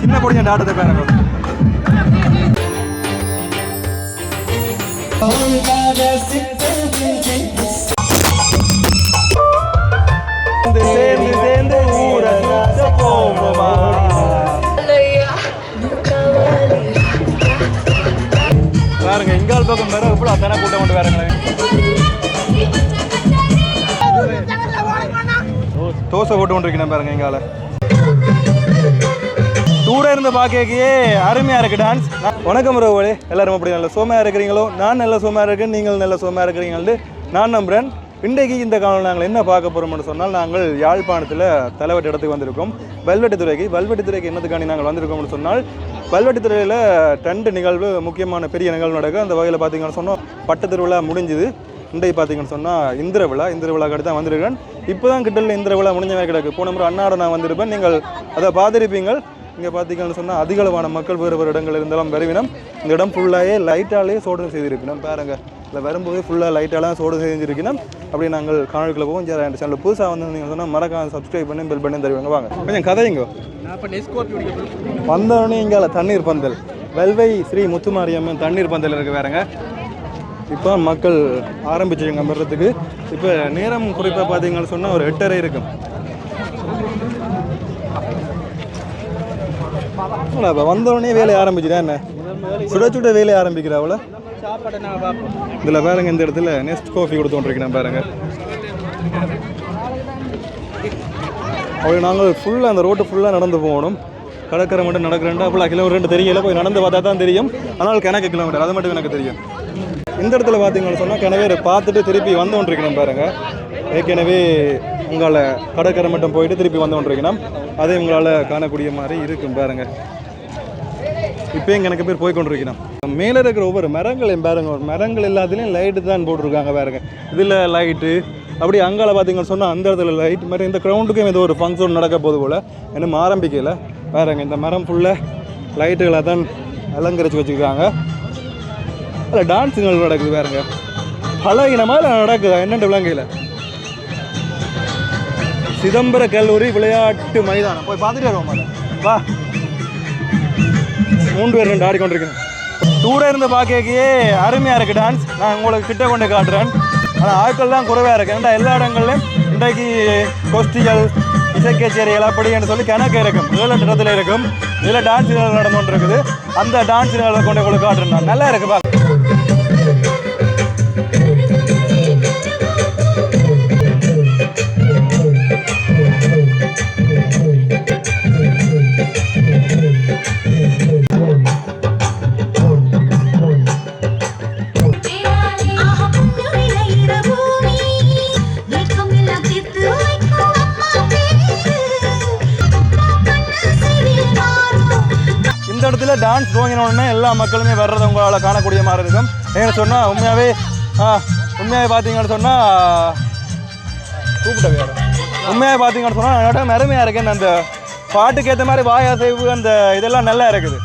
சின்ன பொடிஞ்ச ஆட்டத்தை பாருங்க. சேர்ந்து சேர்ந்து ஊரை போவோமா பாருங்க இங்கால் பக்கம் வேற எப்படி அத்தனை கூட்டம் கொண்டு வேறங்களேன் தோசை போட்டு கொண்டிருக்கேன் பாருங்க எங்கால தூர இருந்து பார்க்கவே அருமையாக இருக்குது டான்ஸ் வணக்கம் ரோவலே எல்லாரும் அப்படி நல்ல சோமையாக இருக்கிறீங்களோ? நான் நல்ல சோமையாக இருக்கேன் நீங்கள் நல்ல சோமையாக இருக்கிறீங்கன்னு நான் நம்புகிறேன் இன்றைக்கு இந்த காலம் நாங்கள் என்ன பார்க்க போகிறோம்னு சொன்னால் நாங்கள் யாழ்ப்பாணத்தில் தலைவட்டு இடத்துக்கு வந்திருக்கோம். வல்வெட்டித்துறைக்கு வல்வெட்டித்துறைக்கு என்னதுக்காண்டி நாங்கள் வந்திருக்கோம்னு சொன்னால் வல்வெட்டித்துறையில் ரெண்டு நிகழ்வு முக்கியமான பெரிய நிகழ்வு நடக்கும் அந்த வகையில் பார்த்தீங்கன்னு சொன்னால் பட்டு திருவிழா முடிஞ்சுது. இன்றைக்கு பார்த்தீங்கன்னு சொன்னால் இந்திர விழா இந்திர விழா தான் வந்திருக்கேன் இப்போ தான் கிட்டல இந்திர விழா முடிஞ்ச மாதிரி கிடக்கு. போன முறை அன்னாட நான் வந்திருப்பேன். நீங்கள் அதை பார்த்துருப்பீங்கள். இங்கே பார்த்தீங்கன்னு சொன்னால் அதிகளவான மக்கள் வேறு வேறு இடங்கள் இருந்தாலும் வருவினம். இந்த இடம் ஃபுல்லாகவே லைட்டாலே சோதனை செய்திருக்கணும் பாருங்க இல்லை வரும்போது ஃபுல்லாக லைட்டாலாம் சோதனை செஞ்சிருக்கணும் அப்படி நாங்கள் காணொலிக்குள்ள போவோம். சரி என் சேனல் புதுசாக வந்து சொன்னால் மறக்காம சப்ஸ்கிரைப் பண்ணி பெல் பண்ணி தருவாங்க. வாங்க கொஞ்சம் கதைங்க வந்தவொடனே இங்கே தண்ணீர் பந்தல். வெல்வை ஸ்ரீ முத்துமாரியம்மன் தண்ணீர் பந்தல் இருக்கு வேறங்க இப்போ மக்கள் ஆரம்பிச்சிருங்க வர்றதுக்கு இப்போ நேரம் குறிப்பாக பார்த்தீங்கன்னு சொன்னால் ஒரு எட்டரை இருக்கும். இல்லை இப்போ வந்தோடனே வேலையை ஆரம்பிச்சுதான் என்ன? சுட சுட வேலையை ஆரம்பிக்கிற இதில் பாருங்க இந்த இடத்துல நெஸ்ட் காஃபி கொடுத்துட்ருக்கேன் பாருங்க. அப்படி நாங்கள் ஃபுல்லாக அந்த ரோட்டு ஃபுல்லாக நடந்து போகணும். கடற்கரை மட்டும் நடக்கிறேன்டா ஃபுல்லாக கிலோமீட்டர் தெரியல போய் நடந்து பார்த்தா தான் தெரியும். ஆனால் கணக்கு கிலோமீட்டர் அது மட்டும் எனக்கு தெரியும். இந்த இடத்துல பார்த்தீங்கன்னு சொன்னால் கிணவே பார்த்துட்டு திருப்பி வந்து கொண்டிருக்கணும் பாருங்கள் ஏற்கனவே உங்களால் கடற்கரை மட்டும் போயிட்டு திருப்பி வந்து கொண்டிருக்கணும் அதே உங்களால் காணக்கூடிய மாதிரி இருக்கும் பாருங்கள் இப்போயும் எனக்கு பேர் போய் கொண்டிருக்கணும் மேலே இருக்கிற ஒவ்வொரு மரங்களையும் பாருங்க. ஒரு மரங்கள் எல்லாத்துலேயும் லைட்டு தான் போட்டிருக்காங்க பாருங்க. இதில் லைட்டு அப்படி அங்கால பார்த்தீங்கன்னு சொன்னால் அந்த இடத்துல லைட் மாதிரி இந்த க்ரௌண்டுக்கும் ஏதோ ஒரு ஃபங்க்ஷன் நடக்க போது போல். இன்னும் ஆரம்பிக்கல. பாருங்க இந்த மரம் ஃபுல்லாக லைட்டுகளை தான் அலங்கரித்து வச்சுருக்காங்க. அதில் டான்ஸ் நிகழ்வு நடக்குது பாருங்க. பல இனமாக இல்லை நடக்குதா? என்னென்ன விலங்கையில் சிதம்பர கல்லூரி விளையாட்டு மைதானம். போய் பார்த்துட்டு வருவோம் வா. மூன்று பேர் ரெண்டு ஆடிக்கொண்டிருக்கேன் தூர இருந்து பார்க்கவே அருமையாக இருக்குது டான்ஸ் நான் உங்களுக்கு கிட்ட கொண்டு காட்டுறேன். ஆனால் ஆட்கள் தான் குறைவாக இருக்குது ஏன்டா எல்லா இடங்கள்லையும் இன்றைக்கு கோஷ்டிகள் இசை கச்சேரிகள் அப்படின்னு சொல்லி கணக்கு இருக்கும். ஏழு இடத்துல இருக்கும். இதில் டான்ஸ் நடந்து கொண்டு இருக்குது அந்த டான்ஸ் கொண்டு உங்களுக்கு காட்டுறேன் நான். நல்லா இருக்குது பார்க்க டான்ஸ் துவங்கின உடனே எல்லா மக்களுமே வர்றதை உங்களால் காணக்கூடிய மாதிரி இருக்கும். ஏன்னு சொன்னால் உண்மையாகவே உண்மையாகவே பார்த்தீங்கன்னு சொன்னால் கூப்பிட்ட வேறு. உண்மையாக பார்த்தீங்கன்னு சொன்னால் என்னோட அருமையாக இருக்குன்னு அந்த பாட்டுக்கு ஏற்ற மாதிரி வாயாசைவு அந்த இதெல்லாம் நல்லா இருக்குது.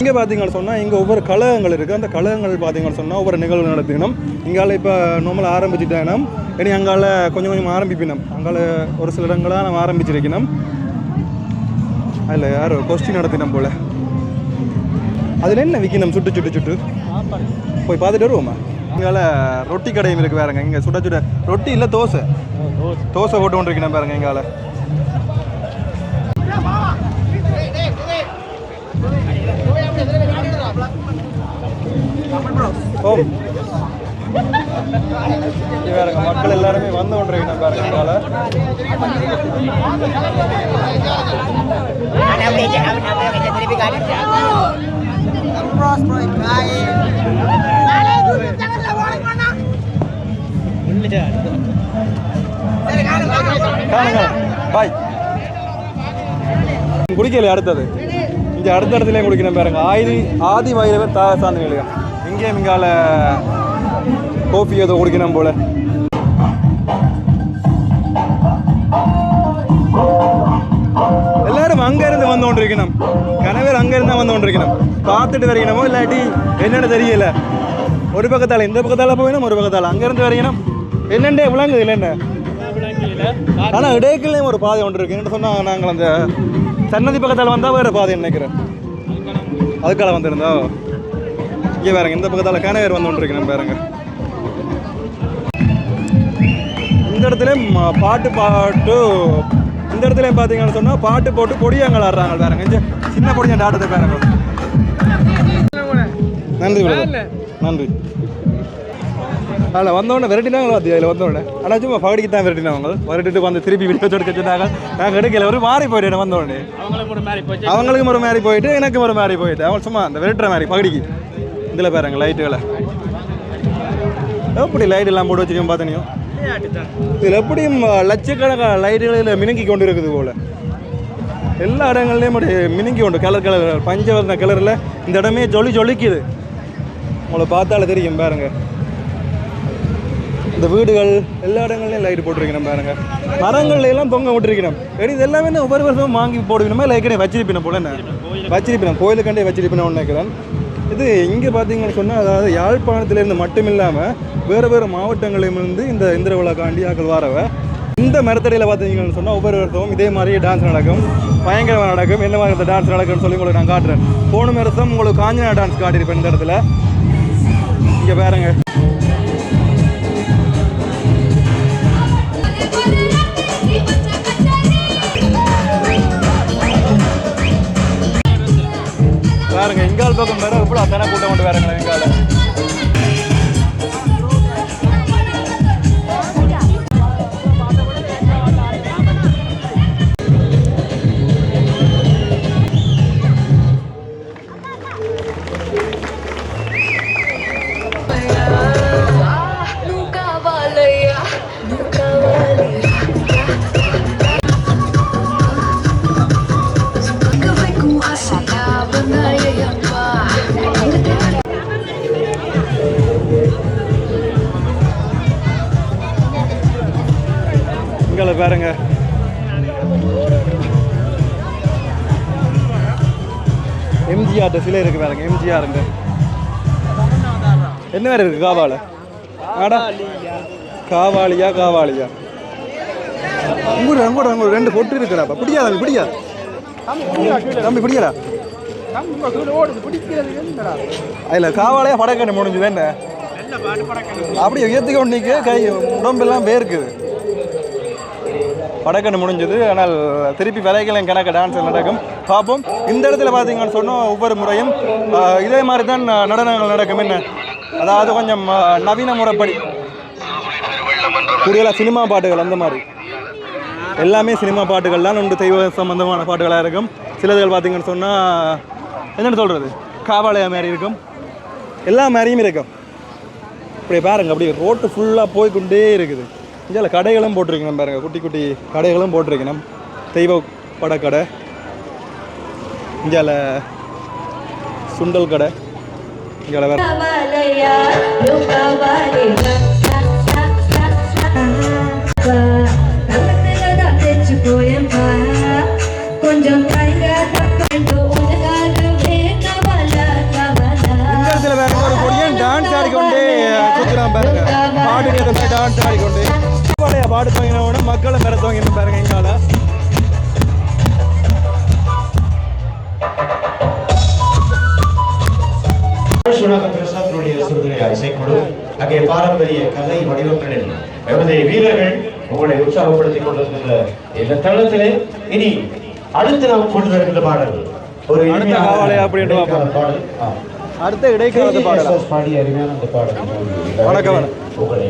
இங்கே பார்த்தீங்கன்னு சொன்னால் இங்கே ஒவ்வொரு கழகங்கள் இருக்குது அந்த கழகங்கள் பார்த்தீங்கன்னு சொன்னால் ஒவ்வொரு நிகழ்வு நடத்தினோம். இங்கால இப்போ நார்மலாக ஆரம்பிச்சுட்டேனம் இனி அங்கால கொஞ்சம் கொஞ்சம் ஆரம்பிப்பினோம். அங்கால ஒரு சில இடங்களாக நம்ம ஆரம்பிச்சிருக்கணும். அதில் யார் கொஸ்டின் நடத்தினோம் போல். அதில் என்ன விற்கணும் சுட்டு சுட்டு சுட்டு? போய் பார்த்துட்டு வருவோமா? இங்கால ரொட்டி கடையும் இருக்குது பாருங்க இங்கே சுட சுட. ரொட்டி இல்லை தோசை. தோசை போட்டு கொண்டு இருக்கணும் பாருங்க இங்கால. ஓம். பாருங்க மக்கள் எல்லாருமே வந்து கொண்டு இருக்கணும் பாருங்க இங்கால. பாய். குடிக்கல அடுத்தது. இங்கே அடுத்த இடத்துலையும் குடிக்கணும் பாருங்க. ஆதி ஆதி வைரவர் தா சார்ந்த நிலையம். இங்கேயும் இங்கால கோஃபி ஏதோ குடிக்கணும் போல. வந்து கொண்டிருக்கணும் கணவர் அங்க இருந்து வந்து கொண்டிருக்கணும் பார்த்துட்டு வரையணுமோ இல்லாட்டி என்னென்னு தெரியல. ஒரு பக்கத்தால இந்த பக்கத்தால போயிடும் ஒரு பக்கத்தால அங்க இருந்து என்னென்ன விளங்குது இல்லை ஆனால் ஆனா ஒரு பாதை ஒன்று இருக்கு. என்ன சொன்னால் நாங்கள் அந்த சன்னதி பக்கத்தால் வந்தால் வேறு பாதை நினைக்கிறேன்? அதுக்கால வந்திருந்தா. இங்கே பாருங்க இந்த பக்கத்தால் கனவேர் வந்து கொண்டிருக்கிறேன் பாருங்க. இந்த இடத்துல பாட்டு பாட்டு இந்த இடத்துல பார்த்தீங்கன்னு சொன்னால் பாட்டு போட்டு பொடியங்கள் ஆடுறாங்க பாருங்க. இங்க சின்ன பொடியன் ஆட்டத்தை பாருங்க. நன்றி. நன்றி. அதில் வந்தோடனே விரட்டினாங்க அது அதில் வந்தோடனே ஆனால் சும்மா பகடிக்கு தான் விரட்டினவங்க விரட்டிட்டு வந்து திருப்பி வீடியோ எடுக்க சொன்னாங்க நாங்கள் எடுக்கல ஒரு மாறி போயிட்டேன் வந்தோடனே அவங்களுக்கும் ஒரு மாதிரி போயிட்டு எனக்கும் ஒரு மாதிரி போயிட்டு. அவன் சும்மா அந்த விரட்டுற மாதிரி பகடிக்கு. இதில் பாருங்க லைட்டுகளை எப்படி லைட் எல்லாம் போட்டு வச்சிருக்கோம் பார்த்தனியும் இதில் எப்படியும் லட்சக்கணக்கான லைட்டுகளில் மினுங்கி கொண்டு இருக்குது போல. எல்லா இடங்கள்லையும் அப்படி மினுங்கி உண்டு கலர் கலர் பஞ்சவர்ண கலரில் இந்த இடமே ஜொலி ஜொலிக்குது. உங்களை பார்த்தாலே தெரியும் பாருங்க. இந்த வீடுகள் எல்லா இடங்கள்லையும் லைட் போட்டிருக்கணும் பாருங்க. மரங்கள்ல எல்லாம் தொங்க விட்டுருக்கணும் சரி இது எல்லாமே ஒவ்வொரு வருஷமும் வாங்கி போடுவினமா இல்லை ஏற்கனவே வச்சிருப்பின போல என்ன? வச்சிருப்பினேன் கோயிலுக்கண்டே வச்சிருப்பினோன்னு நினைக்கிறேன். இது இங்கே பார்த்தீங்கன்னு சொன்னால் அதாவது யாழ்ப்பாணத்திலேருந்து மட்டும் இல்லாமல் வேறு வேறு மாவட்டங்களிலிருந்து இந்த இந்திர விழா காண்டியாக்கள் வாரவ இந்த மரத்தடியில் பார்த்தீங்கன்னு சொன்னால் ஒவ்வொரு வருஷமும் இதே மாதிரி டான்ஸ் நடக்கும். பயங்கரமாக நடக்கும். என்ன மாதிரி டான்ஸ் நடக்கும்னு சொல்லி உங்களுக்கு நான் காட்டுறேன். போன வருஷம் உங்களுக்கு காஞ்சனா டான்ஸ் காட்டியிருப்பேன் இந்த இடத்துல. இங்கே பாருங்கள் பாருங்க எங்கால் பக்கம் வேற எப்படி அத்தனை கூட்டம் கொண்டு வேறங்களா எங்கால எம்ஜிஆர் சிலை இருக்கு பாருங்க எம்ஜிஆர் என்ன வேற இருக்கு காவால? ஆடா. காவாலியா காவாலியா? உங்கூட உங்கூட உங்க ரெண்டு பொட்டு இருக்குடாப்பா பிடிக்காத தம்பி பிடிக்கா? தம்பி பிடிக்கடா? அதில் காவாலையா படக்கண்ணு முடிஞ்சுது என்ன? அப்படியே உயர்த்திக்க ஒன்றைக்கு கை உடம்பெல்லாம் வேர்க்குது. படக்கண்ணு முடிஞ்சது. ஆனால் திருப்பி விலைகளும் கணக்கு டான்ஸ் நடக்கும். பார்ப்போம். இந்த இடத்துல பார்த்தீங்கன்னு சொன்னோம் ஒவ்வொரு முறையும் இதே மாதிரி தான் ந- நடனங்கள் நடக்கும். என்ன? அதாவது கொஞ்சம் நவீன முறைப்படி. கூடுதலாக சினிமா பாட்டுகள் அந்த மாதிரி. எல்லாமே சினிமா பாட்டுகள் தான் உண்டு. தெய்வ சம்பந்தமான பாட்டுகளாக இருக்கும். சிலதுகள் பார்த்தீங்கன்னு சொன்னால் என்னென்னு சொல்கிறது? காவாலயா மாதிரி இருக்கும். எல்லா மாதிரியும் இருக்கும். இப்படி பாருங்கள் அப்படி ரோட்டு ஃபுல்லாக போய்க்கொண்டே இருக்குது. இங்கே கடைகளும் போட்டிருக்கணும் பாருங்க. குட்டி குட்டி கடைகளும் போட்டிருக்கணும். தெய்வ படக்கடை. இங்கே சுண்டல் கடை. இங்கே வேற. கொஞ்சம் இடத்துல வேற ஒரு பொடியன் டான்ஸ் ஆடிக்கொண்டே சுற்றுறான் பாருங்க. பாட்டு டான்ஸ் ஆடிக்கொண்டு. பாடையா பாடு தோங்கினோட மக்களை மேல தோங்கின பாருங்க எங்கால சுனாக பிரசாத்தினுடைய சிறுதுணையா இசைக்குழு அங்கே பாரம்பரிய கலை வடிவங்களில் எமது வீரர்கள் உங்களை உற்சாகப்படுத்திக் கொண்டிருக்கின்ற இந்த தளத்திலே. இனி அடுத்து நாம் கொண்டு வருகின்ற பாடல். ஒரு அடுத்த அப்படின்ற பாடல். அடுத்த இடைக்காலத்து பாடலாம் KGSS பாடிய அருமையான அந்த பாடல். வணக்கம். உங்களை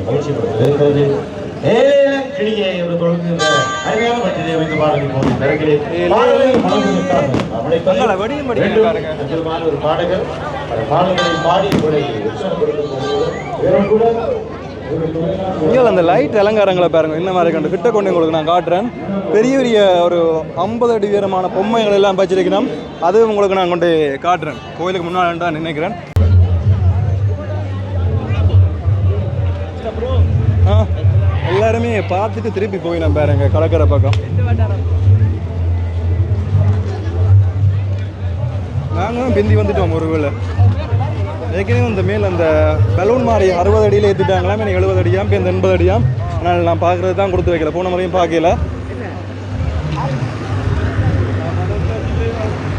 கிளியே தொடங்குகின்ற அருமையான ஒரு பாடகர். அந்த பாடல்களை பாடி உற்சாகப்படுத்தும் கூட லைட் அலங்காரங்களை பாருங்க. இந்த மாதிரி கண்டு கிட்ட கொண்டு உங்களுக்கு நான் காட்டுறேன். பெரிய பெரிய ஒரு ஐம்பது அடி உயரமான பொம்மைகள் எல்லாம் வச்சிருக்கணும் அது உங்களுக்கு நான் கொண்டு காட்டுறேன். கோயிலுக்கு முன்னாடி தான் நினைக்கிறேன். ஆ? எல்லாருமே பார்த்துட்டு திருப்பி போய் நான் பாருங்க கடற்கரை பக்கம். நாங்களும் பிந்தி வந்துட்டோம் ஒரு வேளை ஏற்கனவே இந்த மேல் அந்த பலூன் மாதிரி அறுபது அடியில் ஏற்றிட்டாங்களாம் எனக்கு எழுபது அடியாம் இப்போ இந்த எண்பது அடியாம். ஆனால் நான் பார்க்குறது தான் கொடுத்து வைக்கல. போன முறையும் பார்க்கல.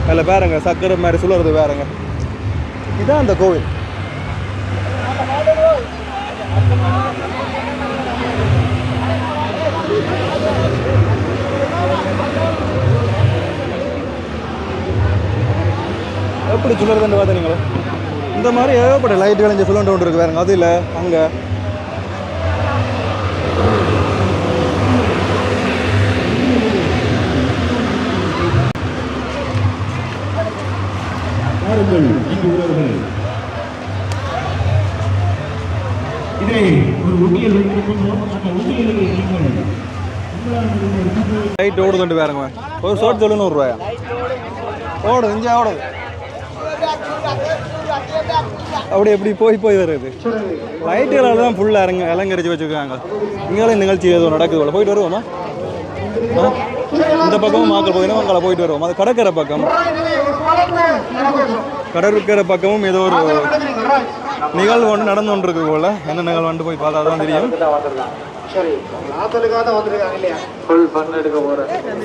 அதில் பாருங்க சக்கரை மாதிரி சுழறது பாருங்க. இதான் அந்த கோவில். எப்படி சுழறதுன்னு பார்த்தீங்களா? இந்த மாதிரி ஏகப்பட்ட லைட் விளைஞ்ச சுழண்டு கொண்டு இருக்கு பாருங்க. அது இல்லை அங்கே லைட் ஓடுதுண்டு பாருங்க. ஒரு ஷார்ட் சொல்லு நூறுரூவாயா ஓடுது இங்கே ஓடுது. அப்படி எப்படி போய் போய் வருது. லைட்டுகளால் தான் ஃபுல்லாக இறங்க அலங்கரிச்சு வச்சுருக்காங்க. இங்கேயும் நிகழ்ச்சி ஏதோ நடக்குது போல. போயிட்டு வருவோமா? இந்த பக்கமும் மாக்கள் போயிடும் அங்கே போயிட்டு வருவோம்? அது கடற்கரை பக்கம். கடற்கரை பக்கமும் ஏதோ ஒரு நிகழ்வு ஒன்று நடந்து கொண்டு இருக்கு போல. என்ன நிகழ்வு போய் பார்த்தா தான் தெரியும்.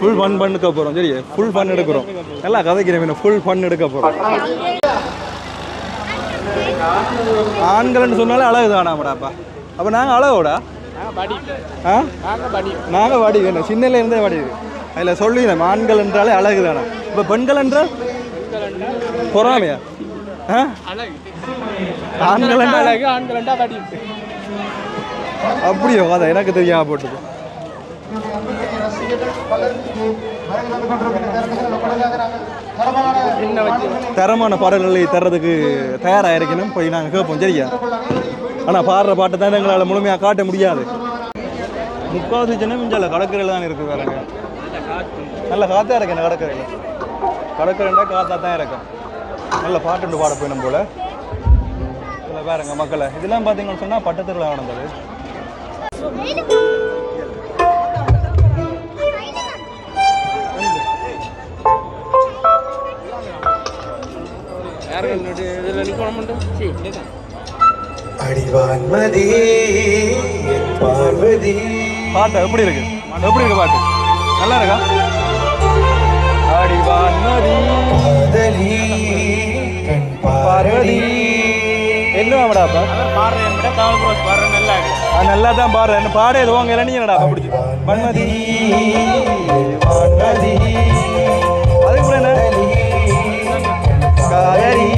ஃபுல் ஃபன் பண்ணுக்க போகிறோம் சரி ஃபுல் ஃபன் எடுக்கிறோம். நல்லா கதைக்கிறேன் ஃபுல் ஃபன் எடுக்க போகிறோம் ஆண்கள்னு சொன்னாலே அழகு தானாமடாப்பா அப்போ நாங்கள் அழகோடா ஆ? நாங்கள் வாடி வேணும் சின்னல இருந்தே வாடி அதில் சொல்லிடுறேன் ஆண்கள் என்றாலே அழகு தானே இப்போ பெண்கள் என்றால்? பொறாமையா? ஆ? ஆண்கள் அழகு அப்படியோ அதை எனக்கு தெரியாம போட்டது. தரமான பாடல்களை தர்றதுக்கு தயாராக இருக்கணும் போய் நாங்கள் கேட்போம் சரியா? ஆனால் பாடுற பாட்டை தான் எங்களால் முழுமையாக காட்ட முடியாது. முக்காவது ஜனம் இஞ்சால கடற்கரையில் தான் இருக்குது வேறங்க நல்ல காற்றா இருக்கு கடற்கரையில். கடற்கரைண்டா காற்றா தான் இருக்கும் நல்ல பாட்டு பாட போயிடும் போல. இதில் பாருங்க மக்களை இதெல்லாம் பார்த்தீங்கன்னு சொன்னால் பட்டத்திருவிழா நடந்தது. அடிவான்மதி பார்வதி. பாட்டு எப்படி இருக்கு? எப்படி இருக்கு பாட்டு? நல்லா இருக்கா? ஆடிவான் நதி காதலி கண் பார்வதி. என்ன வாமடாப்பா பாடுறேன் விட காவல் புரோஸ் பாடுற நல்லா இருக்கு. நல்லா தான் பாடுறேன். பாட எதுவும் பிடிச்சி வான்மதி அதுக்கு என்ன? காதலி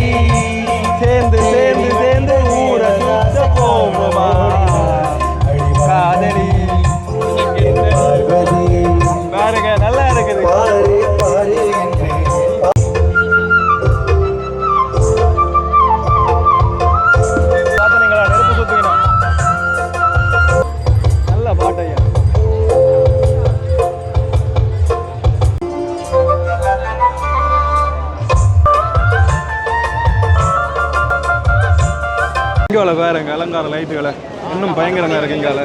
அலங்கார லைட்டுகளை. இன்னும் பயங்கரமாக இருக்குங்கால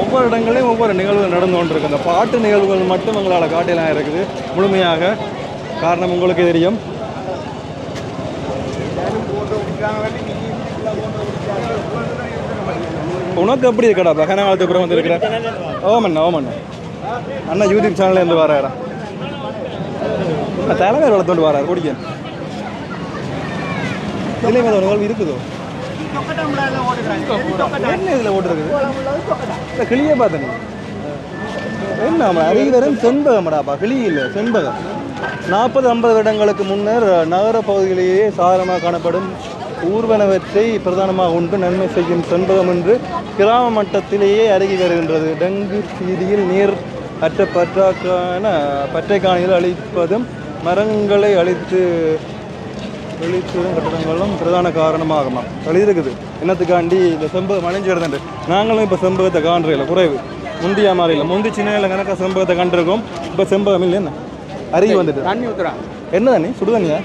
ஒவ்வொரு இடங்களையும் ஒவ்வொரு நிகழ்வுகள் நடந்து கொண்டிருக்கு. இந்த பாட்டு நிகழ்வுகள் மட்டும் எங்களால் காட்டிலாம் இருக்குது. முழுமையாக காரணம் உங்களுக்கு தெரியும். உனக்கு எப்படி இருக்கடா? பகன காலத்துக்கு அப்புறம் வந்துருக்கிற? ஓமண்ணா ஓமண்ணா. அண்ணா யூடியூப் சேனல்ல இருந்து வராரா? தலைவர் வளர்த்துட்டு வராரு. குடிக்க இல்லை ஒரு இருக்குதோ? என்ன இதில் ஓட்டுருக்குது இல்லை கிளியே பார்த்தேன் என்ன அவன் அறிகிறன் செண்பகம்டாப்பா? கிளி இல்லை செண்பகம். நாற்பது ஐம்பது வருடங்களுக்கு முன்னர் நகர பகுதியிலேயே சாதாரணமாக காணப்படும் ஊர்வனவற்றை பிரதானமாக உண்டு நன்மை செய்யும் செண்பகம் என்று கிராம மட்டத்திலேயே அருகி வருகின்றது. டெங்கு சீதியில் நீர் அற்ற பற்றாக்கான பற்றை காணிகள் அழிப்பதும் மரங்களை அழித்து வெளிச்சதும் கட்டடங்களும் பிரதான காரணமாகுமா? எழுதியிருக்குது என்னத்துக்காண்டி இந்த செம்பகம் அணைஞ்சு கிடந்துட்டு. நாங்களும் இப்போ செம்பகத்தை காண்றதில்ல குறைவு. முந்தியா இல்லை முந்தி சின்ன கணக்காக செம்பகத்தை கண்டிருக்கோம். இப்போ செம்பகம் இல்லை என்ன? அருகி வந்துட்டு? தண்ணி ஊத்துறா. என்ன தண்ணி? சுடு தண்ணியா?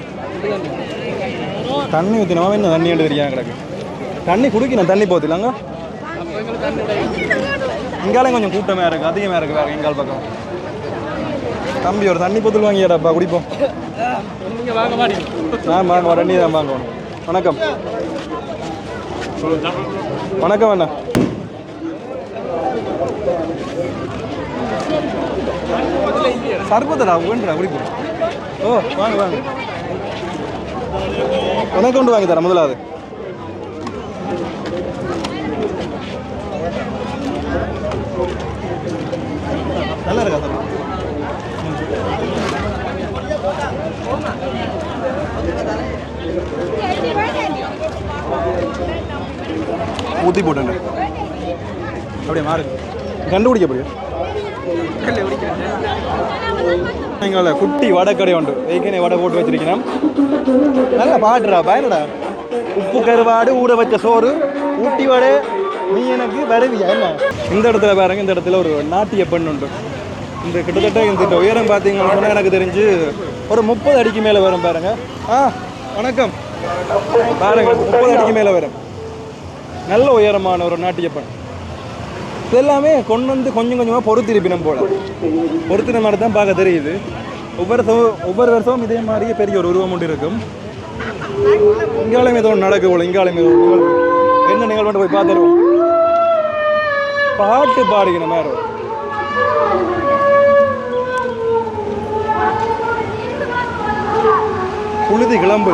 தண்ணி. ஊற்றினவா என்ன தண்ணி என்று தெரியாம கிடக்கு? தண்ணி குடிக்கணும் தண்ணி போத்திலாங்க இங்காலையும் கொஞ்சம் கூட்டமாக இருக்குது அதிகமாக இருக்குது வேறு எங்கால் பக்கம். தம்பி ஒரு தண்ணி பொத்தல் வாங்கியாடாப்பா குடிப்போம். நீங்கள் வாங்க மாடி நான் வாங்க வரேன் தான் வாங்கணும் வணக்கம். வணக்கம் அண்ணா. சர்பத்தடா வேண்டுடா குடிப்போம் ஓ வாங்க வாங்க. உனக்கு கொண்டு வாங்கி தரேன் முதலாவது. நல்லா இருக்கா சார் ஊற்றி போட்டுங்க. அப்படியே மாறு. கண்டுபிடிக்க முடியும் எங்களை குட்டி வடை கடை உண்டு. ஏற்கனவே வடை போட்டு வச்சிருக்கிறோம் நல்ல பாடுறா பயனடா. உப்பு கருவாடு ஊற வச்ச சோறு ஊட்டி வடை நீ எனக்கு வருவியா என்ன? இந்த இடத்துல பாருங்க இந்த இடத்துல ஒரு நாட்டிய பெண் உண்டு. இந்த கிட்டத்தட்ட இந்த இந்த உயரம் பார்த்தீங்கன்னு சொன்னால் எனக்கு தெரிஞ்சு ஒரு முப்பது அடிக்கு மேலே வரும் பாருங்க. ஆ வணக்கம். பாருங்க முப்பது அடிக்கு மேலே வரும். நல்ல உயரமான ஒரு நாட்டியப்பன். இதெல்லாமே கொண்டு வந்து கொஞ்சம் கொஞ்சமாக பொறுத்திருப்பினம் போல. பொறுத்தின மாதிரி தான் பார்க்க தெரியுது. ஒவ்வொரு ஒவ்வொரு வருஷமும் இதே மாதிரியே பெரிய ஒரு உருவம் ஒன்று இருக்கும். இங்காலையும் ஏதோ ஒன்று நடக்கு போல இங்காலையும் ஏதோ என்ன நிகழ்வு போய் பார்த்துருவோம். பாட்டு பாடுகிற மாதிரி புழுதி கிளம்பு.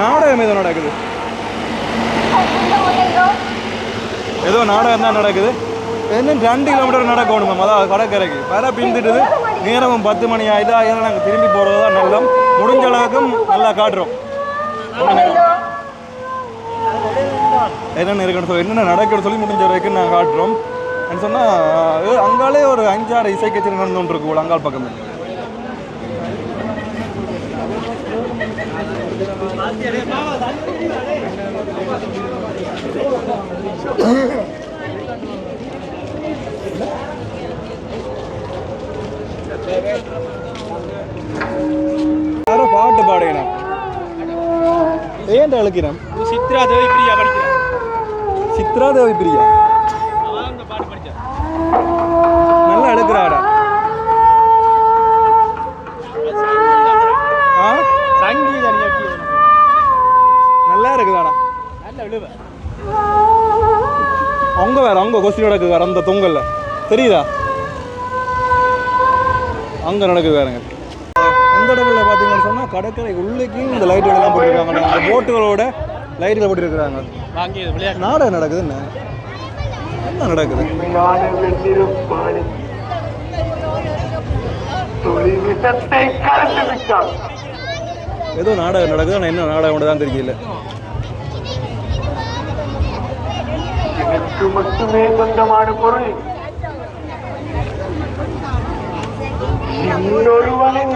நாடகம் ஏதோ நடக்குது. ஏதோ நாடகம் தான் நடக்குது. இன்னும் ரெண்டு கிலோமீட்டர் நடக்கணுமா அதான் கடற்கரைக்கு வர பிந்துட்டுது நேரமும் பத்து மணி ஆயிடுது இதெல்லாம் நாங்கள் திரும்பி போகிறது தான் நல்லம். முடிஞ்ச அளவுக்கும் நல்லா காட்டுறோம். என்னென்ன இருக்குன்னு சொல்லி என்னென்ன நடக்குன்னு சொல்லி முடிஞ்ச வரைக்கும் நாங்கள் காட்டுறோம். சொன்னால் அங்காலே ஒரு அஞ்சாறு இசை கச்சேரி நடந்துட்டு இருக்கு அங்கால் பக்கம். Thank you. பாட்டு பாடுகிறேன் ஏன்டா அழுக்கிறேன் சித்ரா தேவி பிரியா படிக்கிறேன் சித்ரா தேவி பிரியா பாட்டு படித்தான் அவங்க வேற அவங்க கொஸ்டின் நடக்குது வேற அந்த தொங்கல்ல. தெரியுதா? அங்க நடக்குது வேறங்க. இந்த இடத்துல பார்த்தீங்கன்னு சொன்னா கடற்கரை உள்ளேக்கும் இந்த லைட் எல்லாம் போட்டிருக்காங்க. அந்த போட்டுகளோட லைட்டுகளை போட்டிருக்கிறாங்க. நாடகம் நடக்குது என்ன? என்ன நடக்குது? ஏதோ நாடகம் நடக்குது? ஆனால் என்ன நாடகம் தான் தெரியல. எனக்கு மட்டுமே சொந்தமான பொருள் இன்னொருவனின்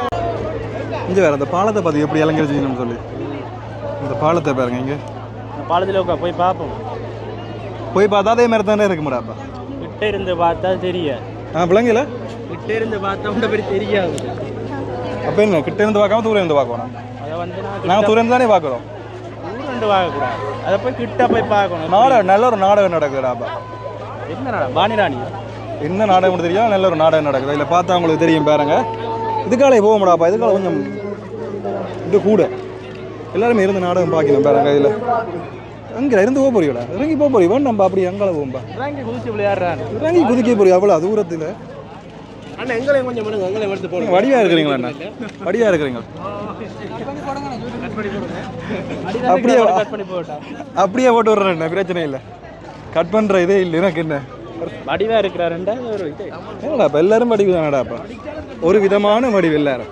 இங்கே வேற அந்த பாலத்தை பார்த்து எப்படி இறங்கிருச்சுன்னு சொல்லி. இந்த பாலத்தை பாருங்க இங்கே. பாலத்தில் உட்கா போய் பார்ப்போம். போய் பார்த்தா அதே மாதிரி தானே இருக்கு முடாப்பா. கிட்ட இருந்து பார்த்தா தெரியாது ஆ பிள்ளைங்கள கிட்ட இருந்து பார்த்தா உண்ட பேர் தெரியாது. அப்போ என்ன கிட்ட இருந்து பார்க்காம தூரம் இருந்து பார்க்கணும் அதை வந்து நான் நாங்கள் தூரம் இருந்து தானே பார்க்குறோம். ஊர் ரெண்டு பார்க்கக்கூடாது அதை போய் கிட்ட போய் பார்க்கணும். நாடகம் நல்ல ஒரு நாடகம் நடக்குதுடாப்பா என்ன நடா பாணிராணி. என்ன நாடகம் தெரியும்? நல்ல ஒரு நாடகம் நடக்குது. இதில் பார்த்தா உங்களுக்கு தெரியும் பாருங்க. இதுக்காலே போக முடியாப்பா இதுக்கால கொஞ்சம் இது கூட. எல்லாருமே இருந்து நாடகம் பார்க்கணும் பாருங்க இதில். அங்கே இருந்து போக போறீங்களா இறங்கி போக போறீங்க நம்ம அப்படி அங்கால போகும்பா இறங்கி குதிச்சு விளையாடுறான் இறங்கி குதிக்க போறீங்க அவ்வளோ தூரத்தில். அண்ணா எங்களையும் கொஞ்சம் விடுங்க. எங்களையும் எடுத்து போடுங்க. வடிவா இருக்கிறீங்களா அண்ணா? வடிவா இருக்கிறீங்க அப்படியே அப்படியே போட்டு விடுறேன் பிரச்சனை இல்லை. கட் பண்ற இதே இல்லை. எனக்கு என்ன? வடிவா இருக்கிறாருண்டா ஒரு இது. எல்லாரும் வடிவு தானடாப்பா ஒரு விதமான வடிவு எல்லாரும்.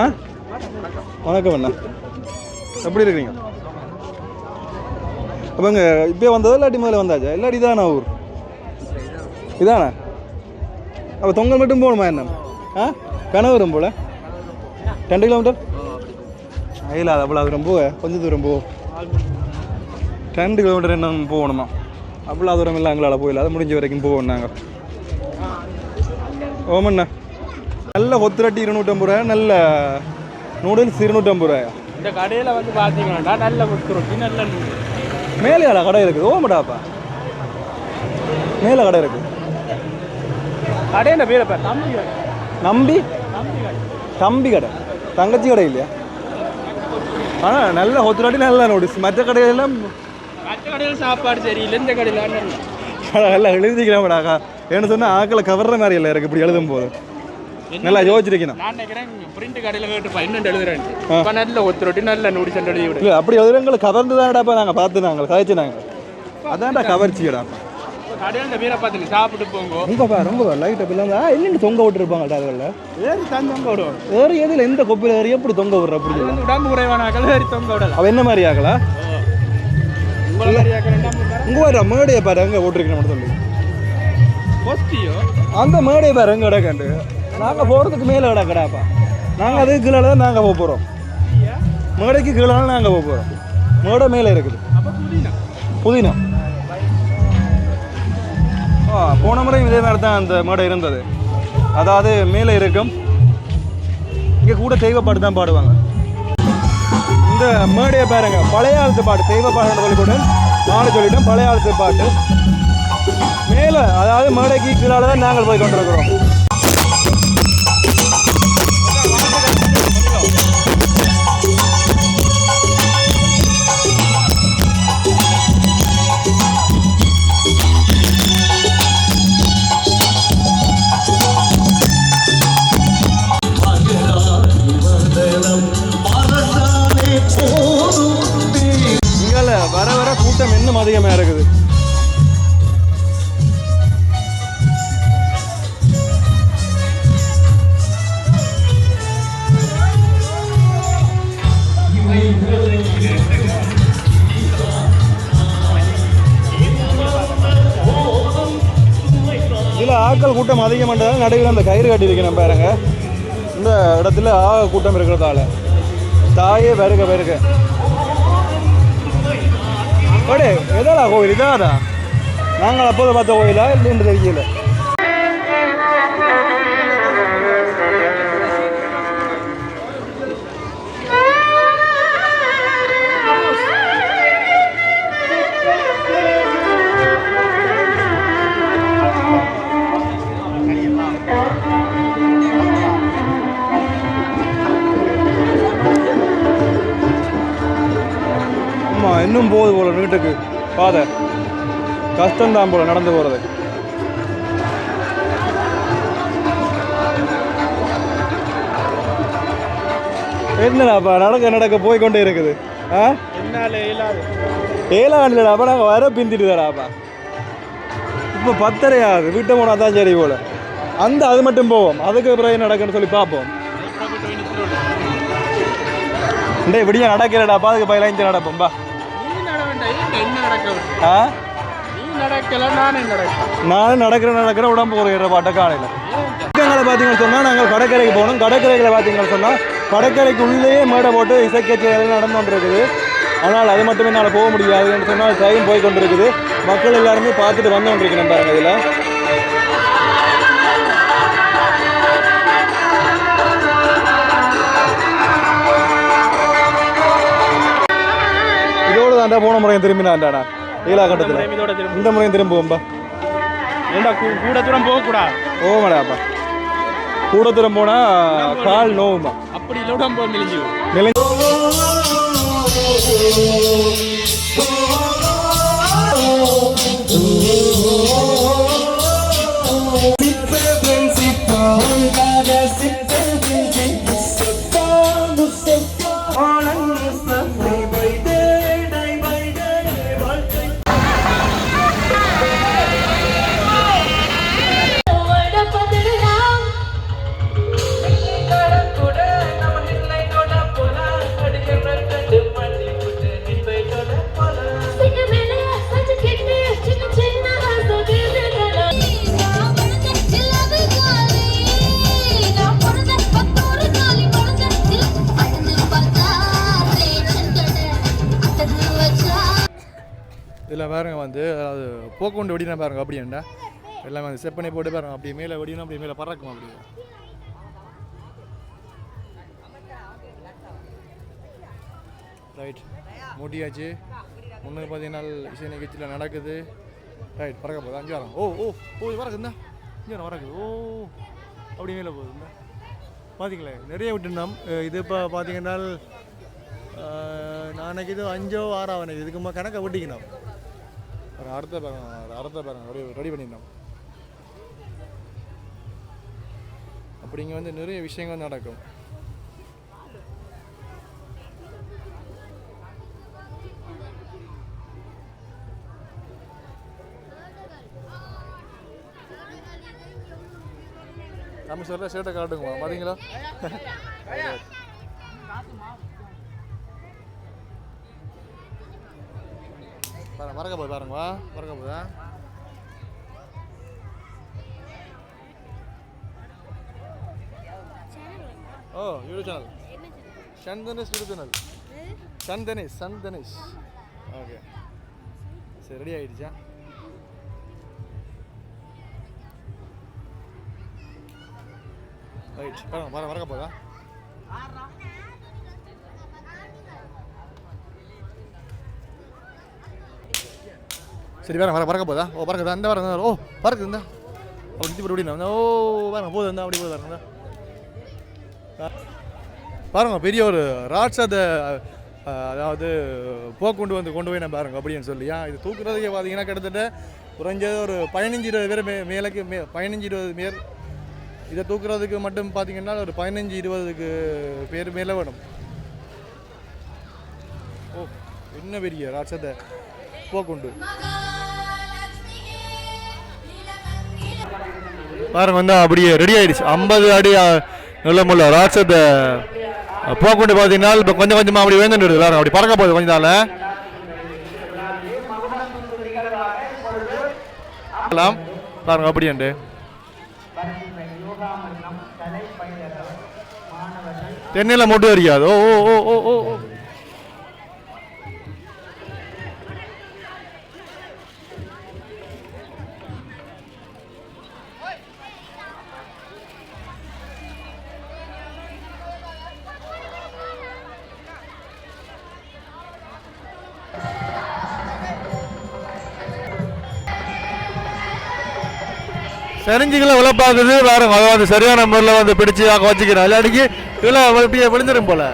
ஆ? வணக்கம் அண்ணா. எப்படி இருக்கிறீங்க? அப்போங்க இப்போ வந்ததோ இல்லாட்டி முதல்ல வந்தாச்சா? இல்லாட்டி இதானா ஊர்? இதானா? அப்போ தொங்கல் மட்டும் போகணுமா என்ன? ஆ? கனவரும் போல ரெண்டு கிலோமீட்டர் இல்லை அது அவ்வளோ தூரம் போக கொஞ்சம் தூரம் போ. ரெண்டு கிலோமீட்டர் என்ன போகணுமா? அவ்வளோ தூரம் இல்லை எங்களால் போயில அது முடிஞ்ச வரைக்கும் போவோம் நாங்கள் ஓமண்ணா நல்ல கொத்துரட்டி இருநூற்றம்பது ரூபாய் நல்ல நூடுல்ஸ் இருநூற்றம்பது ரூபாயா. இந்த கடையில வந்து பாத்தீங்கன்னா நல்ல முத்து ரொட்டி நல்ல நூல். மேலே கடை இருக்குது? ஓமடாப்பா மேலே கடை இருக்குது கடையில பேர. கடை. நம்பி கடை இல்லையா ஆனால் நல்ல கொத்துராட்டி நல்ல நூடுல்ஸ் மற்ற கடையெல்லாம் மற்ற கடையில் சாப்பாடு சரியில்லை இந்த கடையில் எல்லாம் எழுதிக்கிறேன்டாக்கா ஏன்னு சொன்னால் ஆக்களை கவர்ற மாதிரி இல்லை இருக்கு இப்படி எழுதும் போது. நல்லா யோசிச்சிருக்கணும். நான் நினைக்கிறேன் பிரிண்ட் கடையில் கேட்டு பன்னெண்டு எழுதுறேன். இப்போ நல்ல ஒத்துரொட்டி நல்ல நூடி சென்று எழுதி விடு. இல்லை அப்படி எழுதுறவங்களை கவர்ந்து தான்டாப்பா நாங்கள் பார்த்து நாங்கள் கதைச்சு நாங்கள் அதான்டா கவர்ச்சியடா. இப்போ கடையில் இந்த வீரை பார்த்துட்டு சாப்பிட்டு போங்க. ரொம்ப பா ரொம்ப லைட் அப்படி இல்லாமல் என்னென்னு தொங்க விட்டுருப்பாங்கடா அதில் ஏறி தந்தவங்க விடுவோம். வேறு எதில் எந்த கொப்பில் ஏறி எப்படி தொங்க விடுற அப்படி உடம்பு குறைவான ஆக்கள் ஏறி தொங்க விடலாம். அவள் என்ன மாதிரி ஆகலா உங்களை வேறு மேடையை பாரு எங்கே ஓட்டிருக்கணும் சொல்லி. கொஸ்டியோ? அந்த மேடையை பாரு எங்கே கிடக்கண்டு நாங்கள் போகிறதுக்கு மேலே கிடக்கடாப்பா நாங்கள் அதுக்கு கீழே தான் நாங்கள் போக போகிறோம் மேடைக்கு கீழே நாங்கள் போக போகிறோம் மேடை மேலே இருக்குது. புதினா. போன முறையும் இதே மாதிரி தான் அந்த மேடை இருந்தது. அதாவது மேலே இருக்கும். இங்கே கூட தெய்வ பாட்டு தான் பாடுவாங்க. இந்த மேடையை பாருங்க. பழைய காலத்து பாட்டு தெய்வ பாட்டு சொல்லி நானும் சொல்லிட்டேன். பழைய காலத்து பாட்டு. மேலே அதாவது மேடைக்கு கீழால தான் நாங்கள் போய் கொண்டிருக்கிறோம். அதிகமாக இருக்குது. இதில் கூட்டம் அதிகமானதால் நடுவில் அந்த கயிறு கட்டியிருக்கணும் பாருங்க. இந்த இடத்துல ஆக கூட்டம் இருக்கிறதால. தாயே வருக வருக ஓடே எதாடா கோவில் இதாடா நாங்கள் அப்போது பார்த்த கோயிலா இல்லைன்னு தெரியல இன்னும் போகுது போல வீட்டுக்கு பாதை கஷ்டம்தான் போல நடந்து போகிறது என்னடாப்பா நடக்க நடக்க போய் கொண்டே இருக்குது. ஆ? இயலாது. ஏழாண்டுலடாப்பா நாங்கள் வர பிந்திட்டுதாடாப்பா இப்போ பத்தரை ஆகுது வீட்டை போனால் தான் சரி போல. அந்த அது மட்டும் போவோம். அதுக்கு பிறகு நடக்குன்னு சொல்லி பார்ப்போம். டேய் விடிய நடக்கிறடாப்பா அதுக்கு பதினஞ்சு நடப்போம் பா. நானும் நடக்கிற நடக்கிற உடம்பு குறையிற பாட்ட காலையில். இக்கங்களை பார்த்தீங்கன்னு சொன்னால் நாங்கள் கடற்கரைக்கு போகணும் கடற்கரைகளை பார்த்தீங்கன்னு சொன்னால் கடற்கரைக்கு உள்ளேயே மேடை போட்டு இசைக்கச்சேரி நடந்து கொண்டிருக்குது. ஆனால் அது மட்டுமே என்னால் போக முடியாதுன்னு சொன்னால் டைம் போய் கொண்டிருக்குது. மக்கள் எல்லாருமே பார்த்துட்டு வந்து கொண்டிருக்கணும் பாருங்க இதில். தாண்டா போன முறையும் திரும்பினாண்டாடா ஏழா கட்டத்தில் இந்த முறையும் திரும்புவோம்பா ஏண்டா கூட தூரம் போகக்கூடாது ஓமடாப்பா கூட தூரம் போனால் கால் நோவுமா அப்படி இல்லை உடம்பு மெலிஞ்சு நிலை இதில் பாருங்க வந்து அதாவது போக்குண்டு வெடினா பாருங்க அப்படின்டா எல்லாமே வந்து செட் பண்ணி போட்டு பாருங்க அப்படி மேலே வெடினா அப்படி மேலே பறக்கும் அப்படி ரைட் மூட்டியாச்சு முன்னூறு பார்த்தீங்கன்னா இசை நிகழ்ச்சியில் நடக்குது. ரைட் பறக்க போகுது. அஞ்சு வரம். ஓ ஓ ஓ இது வரக்குந்தா இங்கே வரம் வரக்குது ஓ அப்படி மேலே போகுதுண்ணா பார்த்தீங்களே நிறைய விட்டுனோம் இது இப்போ பார்த்தீங்கன்னா நாளைக்கு இது அஞ்சோ ஆறாவது இதுக்கு கணக்கை விட்டிக்கணும் பாருங்க, அடுத்த பாருங்க அடுத்த பேரன் ரெடி ரெடி பண்ணிடணும் அப்படி இங்கே வந்து நிறைய விஷயங்கள் நடக்கும். நம்ம சொல்ற ஷர்ட்டை காட்டுங்க பார்த்தீங்களா மறக்க போய் பாருங்க வா. மறக்க போதா ஓ YouTube channel Sun Thanesh YouTube channel Sun Thanesh Sun Thanesh. Okay. சரி ரெடி ஆகிடுச்சா ரைட் பாருங்க பாருங்க மறக்க போதா சரி வேற வர பறக்க போதா ஓ பறக்குதா? இந்த வரங்க ஓ பறக்குது இந்த. அப்படி இப்படி இப்படி ஓ பாருங்க போகுது அப்படி போதா பாருங்க பாருங்க பெரிய ஒரு ராட்சத அதாவது போக்குண்டு வந்து கொண்டு போய் நான் பாருங்க அப்படின்னு சொல்லியா இது தூக்குறதுக்கே பார்த்தீங்கன்னா கிட்டத்தட்ட குறைஞ்சது ஒரு பதினஞ்சு இருபது பேர் மே மேலக்கு மே பதினஞ்சு இருபது பேர். இதை தூக்குறதுக்கு மட்டும் பார்த்தீங்கன்னா ஒரு பதினஞ்சு இருபதுக்கு பேர் மேலே வேணும் ஓ என்ன பெரிய ராட்சத போக்குண்டு. பாருங்க வந்து அப்படியே ரெடி ஆயிடுச்சு. ஐம்பது அடி நிலமுள்ள ராட்சத்தை போக்குண்டு பார்த்தீங்கன்னா இப்போ கொஞ்சம் கொஞ்சமாக அப்படி வேந்துட்டு பாருங்க அப்படி பறக்க போகுது கொஞ்ச நாள் பாருங்க பாருங்க அப்படியாண்டு தென்னையில் மட்டும் அறியாது ஓ ஓ ஓ ஓ ஓ. ஓ செரிஞ்சுகளை வேற வந்து சரியான முறையில் வந்து பிடிச்சி வச்சுக்கிறேன். இல்லாட்டிக்கு இதில் இப்படியே விழுந்துரும் போல.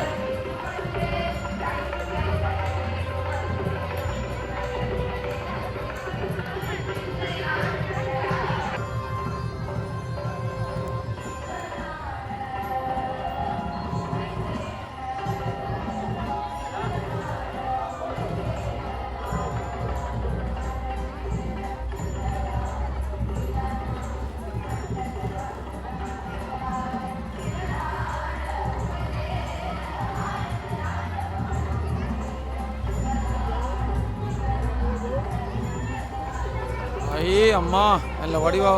ஐயே அம்மா நல்ல வடிவா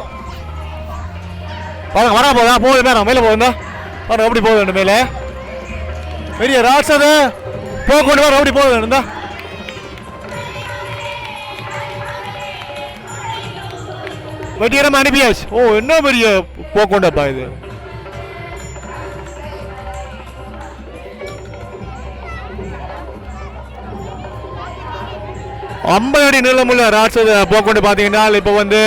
பாருங்க வரா போதா போகுது மேடம். மேலே போகுதா பாருங்க எப்படி போகுது வேண்டும் மேலே. பெரிய ராட்சத போக கொண்டு வர எப்படி போகுது இருந்தா வெட்டியரமா அனுப்பியாச்சு. ஓ என்ன பெரிய போக்கொண்டப்பா இது? ஐம்பது அடி நீளமுள்ள ராட்சத போக்குவரத்து பார்த்தீங்கன்னா இப்போ வந்து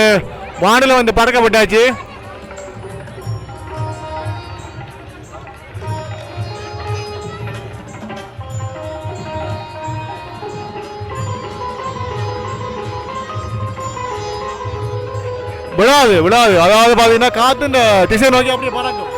வானிலை வந்து பறக்கப்பட்டாச்சு. விழாது விழாது. அதாவது பார்த்தீங்கன்னா காத்து இந்த திசை நோக்கி அப்படியே பறக்கும்.